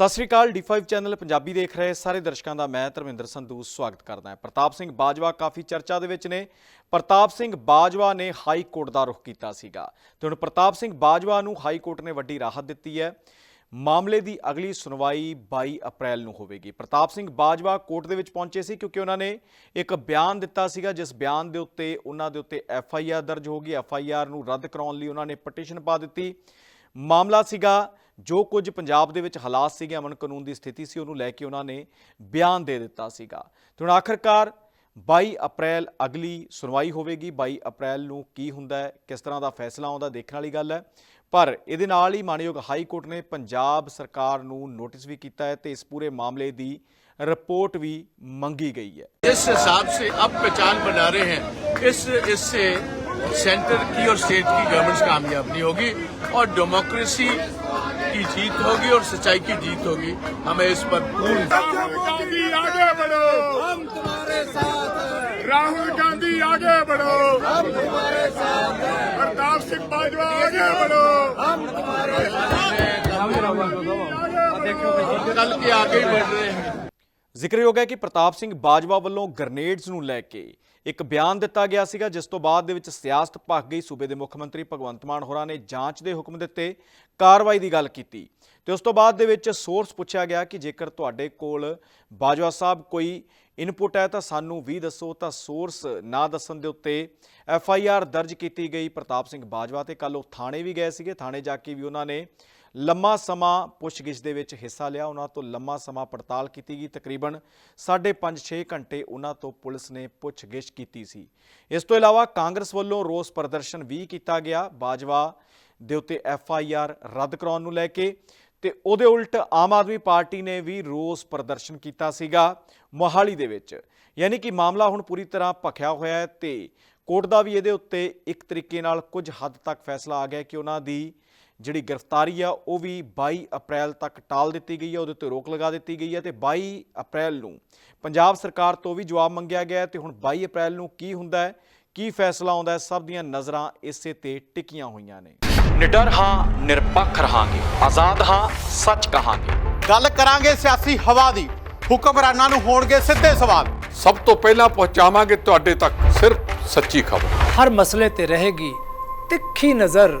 ਸਤਿ ਸ੍ਰੀ ਅਕਾਲ D5 channel Punjabi ਦੇਖ ਰਹੇ ਸਾਰੇ ਦਰਸ਼ਕਾਂ ਦਾ ਮੈਂ ਧਰਮਿੰਦਰ ਸੰਧੂ ਸਵਾਗਤ ਕਰਦਾ ਹਾਂ। ਪ੍ਰਤਾਪ ਸਿੰਘ ਬਾਜਵਾ ਕਾਫੀ ਚਰਚਾ ਦੇ ਵਿੱਚ ਨੇ। ਪ੍ਰਤਾਪ ਸਿੰਘ ਬਾਜਵਾ ਨੇ ਹਾਈ ਕੋਰਟ ਦਾ ਰੁਖ ਕੀਤਾ ਸੀਗਾ। ਤੇ ਹੁਣ ਪ੍ਰਤਾਪ ਸਿੰਘ ਬਾਜਵਾ ਨੂੰ ਹਾਈ ਕੋਰਟ ਨੇ ਵੱਡੀ ਰਾਹਤ ਦਿੱਤੀ ਹੈ। ਮਾਮਲੇ ਦੀ ਅਗਲੀ ਸੁਣਵਾਈ 22 ਅਪ੍ਰੈਲ ਨੂੰ ਹੋਵੇਗੀ। ਪ੍ਰਤਾਪ ਸਿੰਘ ਬਾਜਵਾ ਕੋਰਟ ਦੇ ਵਿੱਚ ਪਹੁੰਚੇ ਸੀ ਕਿਉਂਕਿ ਉਹਨਾਂ ਨੇ ਇੱਕ ਬਿਆਨ ਦਿੱਤਾ ਸੀਗਾ, ਜਿਸ ਬਿਆਨ ਦੇ ਉੱਤੇ ਉਹਨਾਂ ਦੇ ਉੱਤੇ ਐਫ ਆਈ ਆਰ ਦਰਜ ਹੋ ਗਈ। ਐਫ ਆਈ ਆਰ ਨੂੰ ਰੱਦ ਕਰਾਉਣ ਲਈ ਉਹਨਾਂ ਨੇ ਪਟੀਸ਼ਨ ਪਾ ਦਿੱਤੀ। ਮਾਮਲਾ ਸੀਗਾ ਜੋ ਕੁਝ ਪੰਜਾਬ ਦੇ ਵਿੱਚ ਹਾਲਾਤ ਸੀਗੇ ਅਮਨ ਕਾਨੂੰਨ ਦੀ ਸਥਿਤੀ ਸੀ ਉਹਨੂੰ ਲੈ ਕੇ ਉਹਨਾਂ ਨੇ ਬਿਆਨ ਦੇ ਦਿੱਤਾ ਸੀਗਾ ਤੇ ਹੁਣ ਆਖਰਕਾਰ 22 ਅਪ੍ਰੈਲ ਅਗਲੀ ਸੁਣਵਾਈ ਹੋਵੇਗੀ 22 ਅਪ੍ਰੈਲ ਨੂੰ ਕੀ ਹੁੰਦਾ ਹੈ ਕਿਸ ਤਰ੍ਹਾਂ ਦਾ ਫੈਸਲਾ ਆਉਂਦਾ ਦੇਖਣ ਵਾਲੀ ਗੱਲ ਹੈ ਪਰ ਇਹਦੇ ਨਾਲ ਹੀ ਮਾਨਯੋਗ ਹਾਈ ਕੋਰਟ ਨੇ ਪੰਜਾਬ ਸਰਕਾਰ ਨੂੰ ਨੋਟਿਸ ਵੀ ਕੀਤਾ ਹੈ ਤੇ ਇਸ ਪੂਰੇ ਮਾਮਲੇ ਦੀ ਰਿਪੋਰਟ ਵੀ ਮੰਗੀ ਗਈ ਹੈ जिस हिसाब से अब पहचान बना रहे हैं इस इससे सेंटर की और स्टेट की गवर्नमेंट कामयाब नहीं होगी और डेमोक्रेसी की जीत होगी और सच्चाई की जीत होगी। हमें इस पर पूर्ण राहुल गांधी आगे बढ़ो। हम तुम्हारे साथ राहुल गांधी आगे बढ़ो। हम तुम्हारे साथ प्रताप सिंह बाजवा आगे बढ़ो। हम कल के आगे बढ़ रहे हैं। ਜ਼ਿਕਰਯੋਗ ਹੈ ਕਿ ਪ੍ਰਤਾਪ ਸਿੰਘ ਬਾਜਵਾ ਵੱਲੋਂ ਗ੍ਰਨੇਡਸ ਨੂੰ ਲੈ ਕੇ ਇੱਕ ਬਿਆਨ ਦਿੱਤਾ ਗਿਆ ਸੀਗਾ, ਜਿਸ ਤੋਂ ਬਾਅਦ ਦੇ ਵਿੱਚ ਸਿਆਸਤ ਭੱਗ ਗਈ। ਸੂਬੇ ਦੇ ਮੁੱਖ ਮੰਤਰੀ ਭਗਵੰਤ ਮਾਨ ਹੋਰਾਂ ਨੇ ਜਾਂਚ ਦੇ ਹੁਕਮ ਦਿੱਤੇ, ਕਾਰਵਾਈ ਦੀ ਗੱਲ ਕੀਤੀ। ਤੇ ਉਸ ਤੋਂ ਬਾਅਦ ਦੇ ਵਿੱਚ ਸੋਰਸ ਪੁੱਛਿਆ ਗਿਆ ਕਿ ਜੇਕਰ ਤੁਹਾਡੇ ਕੋਲ ਬਾਜਵਾ ਸਾਹਿਬ ਕੋਈ ਇਨਪੁਟ ਹੈ, ਤਾਂ ਸਾਨੂੰ ਵੀ ਦੱਸੋ। ਤਾਂ ਸੋਰਸ ਨਾ ਦੱਸਣ ਦੇ ਉੱਤੇ ਐਫ ਆਈ ਆਰ ਦਰਜ ਕੀਤੀ ਗਈ। ਪ੍ਰਤਾਪ ਸਿੰਘ ਬਾਜਵਾ ਤੇ ਕੱਲ ਉਹ ਥਾਣੇ ਵੀ ਗਏ ਸੀਗੇ। ਥਾਣੇ ਜਾ ਕੇ ਵੀ ਉਹਨਾਂ ਨੇ ਲੰਮਾ ਸਮਾਂ ਪੁੱਛਗਿੱਛ ਦੇ ਵਿੱਚ ਹਿੱਸਾ ਲਿਆ, ਉਹਨਾਂ ਤੋਂ ਲੰਮਾ ਸਮਾਂ ਪੜਤਾਲ ਕੀਤੀ ਗਈ। ਤਕਰੀਬਨ 5.5-6 ਘੰਟੇ ਉਹਨਾਂ ਤੋਂ ਪੁਲਿਸ ਨੇ ਪੁੱਛਗਿੱਛ ਕੀਤੀ ਸੀ। ਇਸ ਤੋਂ ਇਲਾਵਾ ਕਾਂਗਰਸ ਵੱਲੋਂ ਰੋਸ ਪ੍ਰਦਰਸ਼ਨ ਵੀ ਕੀਤਾ ਗਿਆ। ਬਾਜਵਾ ਦੇ ਉੱਤੇ ਐਫ ਆਈ ਆਰ ਰੱਦ ਕਰਾਉਣ ਨੂੰ ਲੈ ਕੇ ਤੇ ਉਹਦੇ ਉਲਟ ਆਮ ਆਦਮੀ ਪਾਰਟੀ ਨੇ ਵੀ ਰੋਸ ਪ੍ਰਦਰਸ਼ਨ ਕੀਤਾ ਸੀਗਾ ਮੋਹਾਲੀ ਦੇ ਵਿੱਚ। ਯਾਨੀ ਕਿ ਮਾਮਲਾ ਹੁਣ ਪੂਰੀ ਤਰ੍ਹਾਂ ਭਖਿਆ ਹੋਇਆ ਹੈ ਤੇ ਕੋਰਟ ਦਾ ਵੀ ਇਹਦੇ ਉੱਤੇ ਇੱਕ ਤਰੀਕੇ ਨਾਲ ਕੁਝ ਹੱਦ ਤੱਕ ਫੈਸਲਾ ਆ ਗਿਆ ਕਿ ਉਹਨਾਂ ਦੀ ਜਿਹੜੀ ਗ੍ਰਿਫਤਾਰੀ ਆ ਉਹ ਵੀ 22 ਅਪ੍ਰੈਲ ਤੱਕ ਟਾਲ ਦਿੱਤੀ ਗਈ ਹੈ ਉਹਦੇ ਉੱਤੇ ਰੋਕ ਲਗਾ ਦਿੱਤੀ ਗਈ ਹੈ ਤੇ 22 ਅਪ੍ਰੈਲ ਨੂੰ ਪੰਜਾਬ ਸਰਕਾਰ ਤੋਂ ਵੀ ਜਵਾਬ ਮੰਗਿਆ ਗਿਆ ਤੇ ਹੁਣ 22 ਅਪ੍ਰੈਲ ਨੂੰ ਕੀ ਹੁੰਦਾ ਹੈ ਕੀ ਫੈਸਲਾ ਆਉਂਦਾ ਹੈ ਸਭ ਦੀਆਂ ਨਜ਼ਰਾਂ ਇਸੇ ਤੇ ਟਿਕੀਆਂ ਹੋਈਆਂ ਨੇ। ਨਿਡਰ ਹਾਂ ਨਿਰਪੱਖ ਰਹਾਂਗੇ ਆਜ਼ਾਦ ਹਾਂ ਸੱਚ ਕਹਾਂਗੇ। ਗੱਲ ਕਰਾਂਗੇ ਸਿਆਸੀ ਹਵਾ ਦੀ ਹੁਕਮਰਾਨਾਂ ਨੂੰ ਹੋਣਗੇ ਸਿੱਧੇ ਸਵਾਲ। ਸਭ ਤੋਂ ਪਹਿਲਾਂ ਪਹੁੰਚਾਵਾਂਗੇ ਤੁਹਾਡੇ ਤੱਕ ਸਿਰਫ ਸੱਚੀ ਖਬਰ। ਹਰ ਮਸਲੇ ਤੇ ਰਹੇਗੀ ਤਿੱਖੀ ਨਜ਼ਰ।